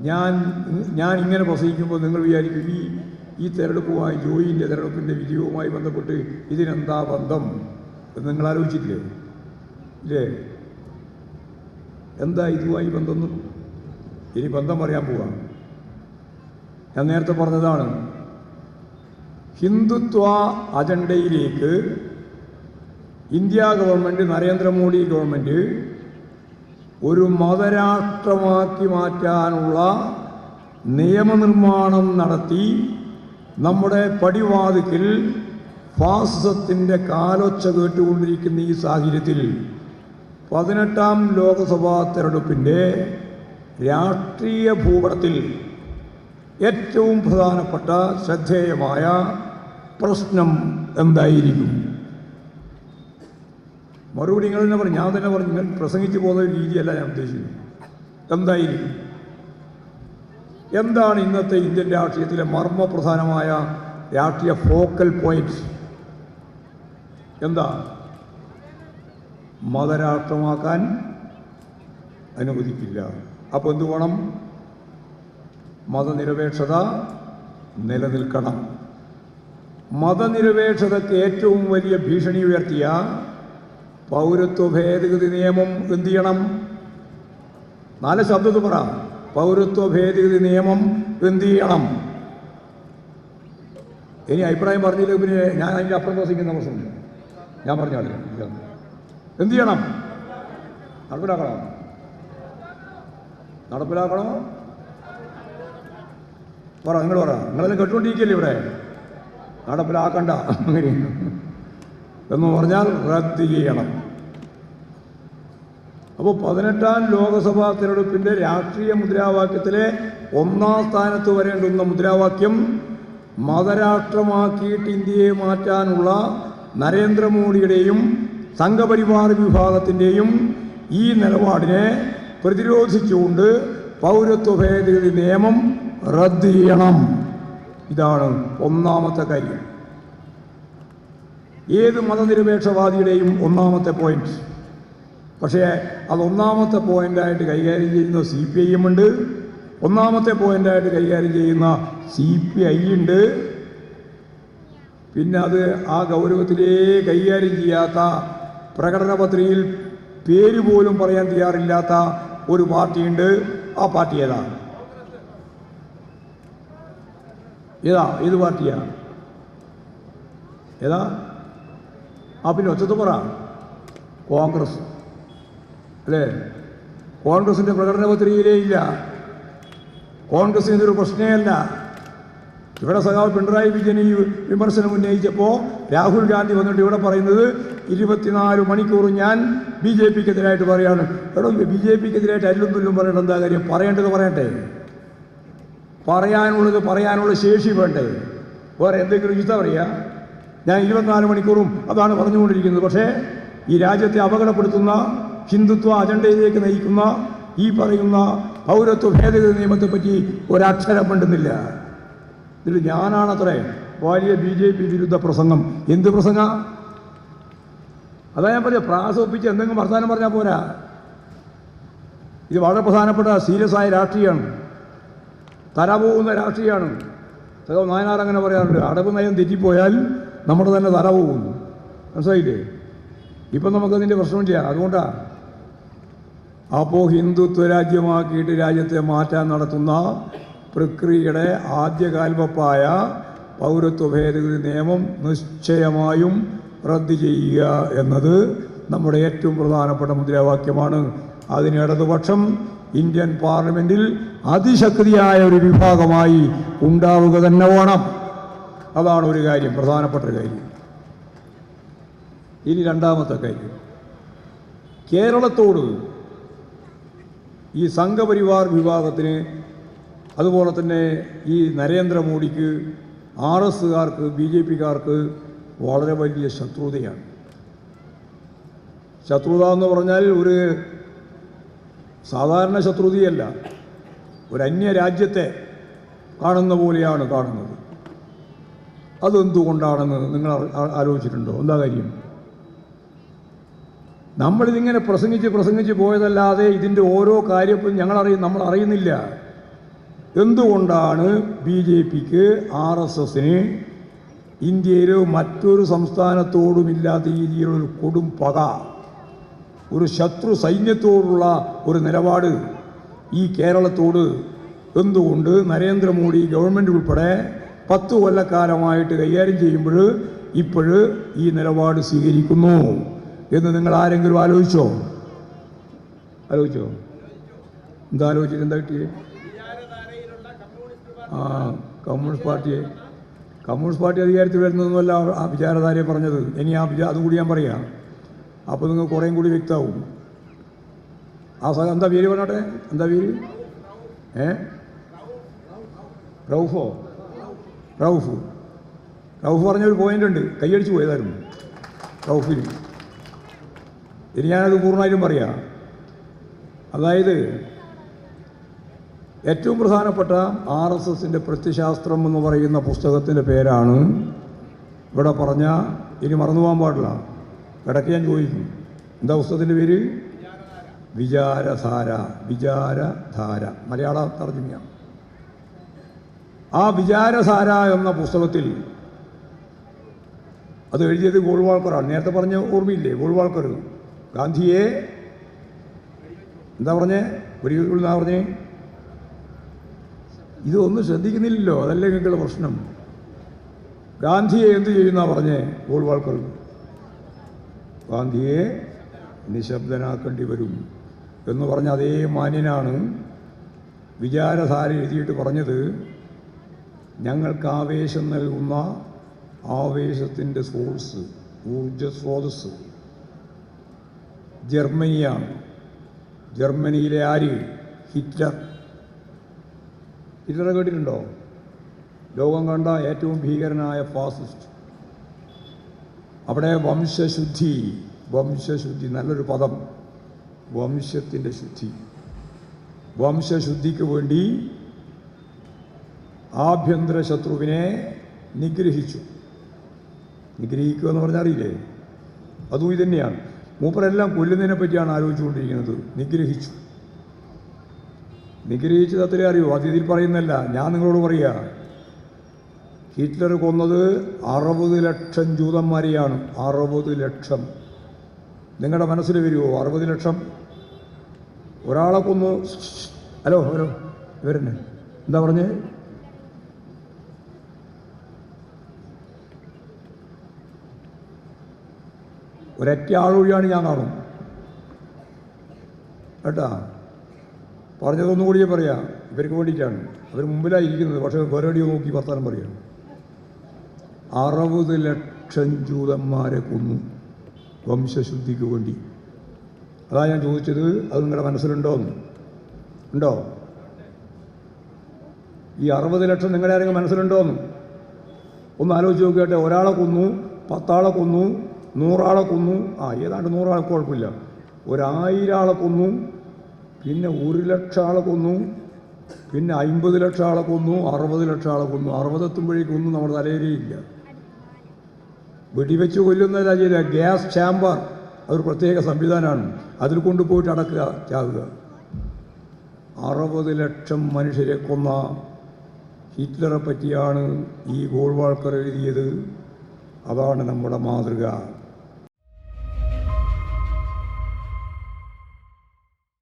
ഞാൻ ഞാൻ ഇങ്ങനെ പ്രസംഗിക്കുമ്പോൾ നിങ്ങൾ വിചാരിക്കും ഈ ഈ തെരഞ്ഞെടുപ്പുമായി ജോയിന്റെ തെരഞ്ഞെടുപ്പിന്റെ വിജയവുമായി ബന്ധപ്പെട്ട് ഇതിനെന്താ ബന്ധം? എന്ന് നിങ്ങൾ ആലോചിച്ചിട്ടില്ലേ? ഇല്ലേ? എന്താ ഇതുമായി ബന്ധം ഇനി ബന്ധം പറയാൻ പോവാം. ഞാൻ നേരത്തെ പറഞ്ഞതാണ് ഹിന്ദുത്വ അജണ്ടയിലേക്ക് ഇന്ത്യ ഗവൺമെന്റ് നരേന്ദ്രമോദി ഗവൺമെന്റ് ഒരു മതരാഷ്ട്രമാക്കി മാറ്റാനുള്ള നിയമനിർമ്മാണം നടത്തി നമ്മുടെ പടിവാതിക്കൽ ഫാസിസത്തിന്റെ കാലൊച്ച കേട്ടുകൊണ്ടിരിക്കുന്ന ഈ സാഹചര്യത്തിൽ പതിനെട്ടാം ലോക്സഭാ തെരഞ്ഞെടുപ്പിന്റെ രാഷ്ട്രീയ ഭൂപടത്തിൽ ഏറ്റവും പ്രധാനപ്പെട്ട ശ്രദ്ധേയമായ പ്രശ്നം എന്തായിരിക്കും? മറുപടി നിങ്ങൾ തന്നെ പറഞ്ഞു. ഞാൻ തന്നെ പറഞ്ഞു ഞാൻ പ്രസംഗിച്ചു പോകുന്ന ഒരു രീതിയല്ല ഞാൻ ഉദ്ദേശിക്കുന്നത്. എന്തായിരിക്കും? എന്താണ് ഇന്നത്തെ ഇന്ത്യൻ രാഷ്ട്രീയത്തിലെ മർമ്മപ്രധാനമായ രാഷ്ട്രീയ ഫോക്കൽ പോയിന്റ് എന്താ? മതരാഷ്ട്രമാക്കാൻ അനുവദിക്കില്ല. അപ്പോൾ എന്തു വേണം? മതനിരപേക്ഷത നിലനിൽക്കണം. മതനിരപേക്ഷതയ്ക്ക് ഏറ്റവും വലിയ ഭീഷണി ഉയർത്തിയ പൗരത്വ ഭേദഗതി നിയമം എന്ത് ചെയ്യണം? നാല് ശബ്ദത്തിൽ പറ. പൗരത്വ ഭേദഗതി നിയമം എന്ത് ചെയ്യണം? ഇനി അഭിപ്രായം പറഞ്ഞില്ല പിന്നെ ഞാൻ അതിന്റെ അപ്പുറം പ്രസംഗിക്കുന്ന പ്രശ്നമില്ല ഞാൻ പറഞ്ഞാൽ എന്ത് ചെയ്യണം? നടപ്പിലാക്കണം. നടപ്പിലാക്കണോ? പറ നിങ്ങൾ പറ. നിങ്ങളെല്ലാം കേട്ടുകൊണ്ടിരിക്കല്ലേ ഇവിടെ? നടപ്പിലാക്കണ്ട. അങ്ങനെ. എന്ന് പറഞ്ഞാൽ റദ്ദ് ചെയ്യണം. അപ്പോൾ പതിനെട്ടാം ലോക്സഭാ തിരഞ്ഞെടുപ്പിന്റെ രാഷ്ട്രീയ മുദ്രാവാക്യത്തിലെ ഒന്നാം സ്ഥാനത്ത് വരേണ്ടുന്ന മുദ്രാവാക്യം മതരാഷ്ട്രമാക്കിയിട്ട് ഇന്ത്യയെ മാറ്റാനുള്ള നരേന്ദ്രമോദിയുടെയും സംഘപരിവാർ വിഭാഗത്തിന്റെയും ഈ നിലപാടിനെ പ്രതിരോധിച്ചുകൊണ്ട് പൗരത്വ ഭേദഗതി നിയമം റദ്ദ് ചെയ്യണം. ഇതാണ് ഒന്നാമത്തെ കാര്യം. ഏത് മതനിരപേക്ഷവാദിയുടെയും ഒന്നാമത്തെ പോയിന്റ് പക്ഷേ അത് ഒന്നാമത്തെ പോയിന്റായിട്ട് കൈകാര്യം ചെയ്യുന്ന സി പി ഐ ഉണ്ട്. ഒന്നാമത്തെ പോയിന്റായിട്ട് കൈകാര്യം ചെയ്യുന്ന സി പി ഐ ഉണ്ട്. പിന്നെ അത് ആ ഗൗരവത്തിലേ കൈകാര്യം ചെയ്യാത്ത പ്രകടന പത്രികയിൽ പേര് പോലും പറയാൻ തയ്യാറില്ലാത്ത ഒരു പാർട്ടിയുണ്ട് ആ പാർട്ടി ഏതാ? ഏതാ? ഏത് പാർട്ടിയാണ് ഏതാ? ആ പിന്നെ ഒച്ചത്ത് പറ. കോൺഗ്രസ്. അല്ലേ? കോൺഗ്രസിന്റെ പ്രകടന പത്രികയിലേ ഇല്ല കോൺഗ്രസിന് ഇതൊരു പ്രശ്നമല്ല ഇവിടെ സഖാവ് പിണറായി വിജയൻ ഈ വിമർശനം ഉന്നയിച്ചപ്പോൾ രാഹുൽ ഗാന്ധി വന്നിട്ട് ഇവിടെ പറയുന്നത് ഇരുപത്തിനാല് മണിക്കൂർ ഞാൻ ബി ജെ പിക്കെതിരായിട്ട് പറയാണ്. എടോ ബി ജെ പിക്കെതിരായിട്ട് അല്ലും തുല്ലും പറയേണ്ട എന്താ കാര്യം? പറയേണ്ടത് പറയട്ടെ. പറയാനുള്ളത് പറയാനുള്ള ശേഷി വേണ്ടേ. വേറെ എന്തെങ്കിലും ചീത്ത പറയുക ഞാൻ ഇരുപത്തിനാല് മണിക്കൂറും അതാണ് പറഞ്ഞുകൊണ്ടിരിക്കുന്നത്. പക്ഷേ ഈ രാജ്യത്തെ അപകടപ്പെടുത്തുന്ന ഹിന്ദുത്വ അജണ്ടയിലേക്ക് നയിക്കുന്ന ഈ പറയുന്ന പൗരത്വ ഭേദഗതി നിയമത്തെപ്പറ്റി ഒരക്ഷരം പണ്ടുന്നില്ല ഇതിൽ ഞാനാണത്രേ വലിയ ബി ജെ പി വിരുദ്ധ പ്രസംഗം. എന്ത് പ്രസംഗ? അതാ ഞാൻ പറഞ്ഞ പ്രാസൊപ്പിച്ച് എന്തെങ്കിലും വർത്തമാനം പറഞ്ഞാൽ പോരാ. ഇത് വളരെ പ്രധാനപ്പെട്ട സീരിയസ് ആയ രാഷ്ട്രീയമാണ് തല പോകുന്ന രാഷ്ട്രീയമാണ് നായനാർ അങ്ങനെ പറയാറുണ്ട് അടവ് നയം തെറ്റിപ്പോയാൽ നമ്മുടെ തന്നെ തല പോകുന്നു. മനസ്സിലായില്ലേ? ഇപ്പം നമുക്കതിന്റെ പ്രശ്നമില്ല അതുകൊണ്ടാണ് അപ്പോൾ ഹിന്ദുത്വ രാജ്യമാക്കിയിട്ട് രാജ്യത്തെ മാറ്റാൻ നടത്തുന്ന പ്രക്രിയയുടെ ആദ്യകാൽവപ്പായ പൗരത്വ ഭേദഗതി നിയമം നിശ്ചയമായും റദ്ദ് ചെയ്യുക എന്നത് നമ്മുടെ ഏറ്റവും പ്രധാനപ്പെട്ട മുദ്രാവാക്യമാണ്. അതിന് ഇടതുപക്ഷം ഇന്ത്യൻ പാർലമെന്റിൽ അതിശക്തിയായ ഒരു വിഭാഗമായി ഉണ്ടാവുക തന്നെ വേണം. അതാണ് ഒരു കാര്യം പ്രധാനപ്പെട്ട ഒരു കാര്യം. ഇനി രണ്ടാമത്തെ കാര്യം. കേരളത്തോട് ഈ സംഘപരിവാർ വിഭാഗത്തിന് അതുപോലെ തന്നെ ഈ നരേന്ദ്രമോദിക്ക് ആർ എസ്സുകാർക്ക് ബി ജെ പിക്കാർക്ക് വളരെ വലിയ ശത്രുതയാണ്. ശത്രുത എന്ന് പറഞ്ഞാൽ ഒരു സാധാരണ ശത്രുതയല്ല. ഒരു അന്യ രാജ്യത്തെ കാണുന്ന പോലെയാണ് കാണുന്നത്. അതെന്തുകൊണ്ടാണെന്ന് നിങ്ങൾ ആലോചിച്ചിട്ടുണ്ടോ? എന്താ കാര്യം? നമ്മളിതിങ്ങനെ പ്രസംഗിച്ച് പ്രസംഗിച്ച് പോയതല്ലാതെ ഇതിന്റെ ഓരോ കാര്യവും ഞങ്ങൾ അറിയും നമ്മൾ അറിയുന്നില്ല. എന്തുകൊണ്ടാണ് ബി ജെ പിക്ക് ആർ എസ് എസിന് ഇന്ത്യയിൽ മറ്റൊരു സംസ്ഥാനത്തോടുമില്ലാത്ത രീതിയിലൊരു കൊടും പക ഒരു ശത്രു സൈന്യത്തോടുള്ള ഒരു നിലപാട് ഈ കേരളത്തോട്? എന്തുകൊണ്ട് നരേന്ദ്രമോദി ഗവൺമെന്റ് ഉൾപ്പെടെ പത്ത് കൊല്ലക്കാലമായിട്ട് കൈകാര്യം ചെയ്യുമ്പോൾ ഇപ്പോൾ ഈ നിലപാട് സ്വീകരിക്കുന്നു. എന്ന് നിങ്ങൾ ആരെങ്കിലും ആലോചിച്ചോ? ആലോചിച്ചോ? എന്താ ആലോചിച്ചിട്ട് എന്താ കിട്ടിയേ? ആ കമ്മ്യൂണിസ്റ്റ് പാർട്ടിയെ. കമ്മ്യൂണിസ്റ്റ് പാർട്ടി അധികാരത്തിൽ വരുന്നതൊന്നുമല്ല ആ വിചാരധാരയെ പറഞ്ഞത്. ഇനി ആ വിചാ അതും കൂടി ഞാൻ പറയാം. അപ്പോൾ നിങ്ങൾ കുറേയും കൂടി വ്യക്തമാവും. ആ സ എന്താ പേര് പറഞ്ഞോട്ടെ? എന്താ പേര്? ഏ? റൗഫോ. റൗഫ്. റൗഫ് പറഞ്ഞൊരു പോയിന്റ് ഉണ്ട്. കൈയടിച്ച് പോയതായിരുന്നു. റൌഫിൽ ഇനി ഞാനത് പൂർണമായിട്ടും പറയാം. അതായത് ഏറ്റവും പ്രധാനപ്പെട്ട ആർ എസ് എസിന്റെ പ്രത്യശാസ്ത്രം എന്ന് പറയുന്ന പുസ്തകത്തിന്റെ പേരാണ് ഇവിടെ പറഞ്ഞ ഇനി മറന്നു പോകാൻ പാടില്ല. ഇടയ്ക്ക് ഞാൻ ചോദിക്കും. എന്താ പുസ്തകത്തിന്റെ പേര്? വിചാരധാര. വിചാരധാര. മലയാള തർജമയാണ്. ആ വിചാരധാര എന്ന പുസ്തകത്തിൽ അത് എഴുതിയത് ഗോൾവാൾക്കറാണ്. നേരത്തെ പറഞ്ഞ ഓർമ്മയില്ലേ? ഗോൾവാൾക്കർ. ഗാന്ധിയെ എന്താ പറഞ്ഞേ? ഒരു എന്നാ പറഞ്ഞേ? ഇതൊന്നും ശ്രദ്ധിക്കുന്നില്ലല്ലോ. അതല്ലേ നിങ്ങൾക്കുള്ള പ്രശ്നം. ഗാന്ധിയെ എന്ത് ചെയ്യുന്ന പറഞ്ഞേ ഗോൾവാൾക്കർ? ഗാന്ധിയെ നിശബ്ദനാക്കേണ്ടി വരും എന്ന് പറഞ്ഞ അതേ മാന്യനാണ് വിചാരധാര എഴുതിയിട്ട് പറഞ്ഞത് ഞങ്ങൾക്ക് ആവേശം നൽകുന്ന ആവേശത്തിന്റെ സോഴ്സ് ഊർജ സ്രോതസ് ജർമ്മനിയാണ്. ജർമ്മനിയിലെ ആര്? ഹിറ്റ്ലർ. ഹിറ്റ്ലറെ കേട്ടിട്ടുണ്ടോ? ലോകം കണ്ട ഏറ്റവും ഭീകരനായ ഫാസിസ്റ്റ്. അവിടെ വംശശുദ്ധി വംശശുദ്ധി നല്ലൊരു പദം. വംശത്തിന്റെ ശുദ്ധി. വംശശുദ്ധിക്ക് വേണ്ടി ആഭ്യന്തര ശത്രുവിനെ നിഗ്രഹിച്ചു. നിഗ്രഹിക്കുക എന്ന് പറഞ്ഞാൽ അറിയില്ലേ? അതും ഇതന്നെയാണ് മൂപ്പരെല്ലാം കൊല്ലുന്നതിനെ പറ്റിയാണ് ആലോചിച്ചുകൊണ്ടിരിക്കുന്നത്. നിഗ്രഹിച്ചു. നിഗ്രഹിച്ചത് അത്രേ അറിയൂ. അത് ഇതിൽ പറയുന്നല്ല ഞാൻ നിങ്ങളോട് പറയുക ഹിറ്റ്ലർ കൊന്നത് അറുപത് ലക്ഷം ജൂതന്മാരെയാണ്. അറുപത് ലക്ഷം. നിങ്ങളുടെ മനസ്സിൽ വരുമോ അറുപത് ലക്ഷം. ഒരാളെ കൊന്നു. ഹലോ ഹലോ ഇവരെന്നെ. എന്താ പറഞ്ഞേ? ഒരൊറ്റ ആളൊഴിയാണ് ഞാൻ കാണും. കേട്ടാ? പറഞ്ഞതൊന്നും കൂടിയേ പറയാം. ഇവർക്ക് വേണ്ടിയിട്ടാണ്. അവർ മുമ്പിലാണ് ഇരിക്കുന്നത് പക്ഷേ വേറെടിയോ നോക്കി വർത്താനം പറയാം. അറുപത് ലക്ഷം ജൂതന്മാരെ കൊന്നു. വംശശുദ്ധിക്ക് വേണ്ടി. അതാ ഞാൻ ചോദിച്ചത്. അത് നിങ്ങളുടെ മനസ്സിലുണ്ടോ എന്ന്. ഉണ്ടോ? ഈ അറുപത് ലക്ഷം നിങ്ങളുടെ ആരെങ്കിലും മനസ്സിലുണ്ടോ എന്ന്? ഒന്ന് ആലോചിച്ച് നോക്കിയാട്ടെ ഒരാളെ കൊന്നു പത്താളെ കൊന്നു നൂറാളെ കൊന്നു. ആ ഏതാണ്ട് നൂറാളെ കുഴപ്പമില്ല. ഒരായിരം ആളെ കൊന്നു. പിന്നെ ഒരു ലക്ഷം ആളെ കൊന്നു. പിന്നെ അമ്പത് ലക്ഷം ആളെ കൊന്നു. അറുപത് ലക്ഷം ആളെ കൊന്നു. അറുപതെത്തുമ്പോഴേക്കൊന്നും നമ്മുടെ തലയിലേയില്ല വെടിവെച്ച് കൊല്ലുന്നതല്ല ചെയ്ത ഗ്യാസ് ചാമ്പർ അതൊരു പ്രത്യേക സംവിധാനമാണ്. അതിൽ കൊണ്ടുപോയിട്ട് അടക്കുക ചാവുക. അറുപത് ലക്ഷം മനുഷ്യരെ കൊന്ന ഹിറ്റ്ലറെ പറ്റിയാണ് ഈ ഗോൾവാൾക്കർ എഴുതിയത്. അതാണ് നമ്മുടെ മാതൃക.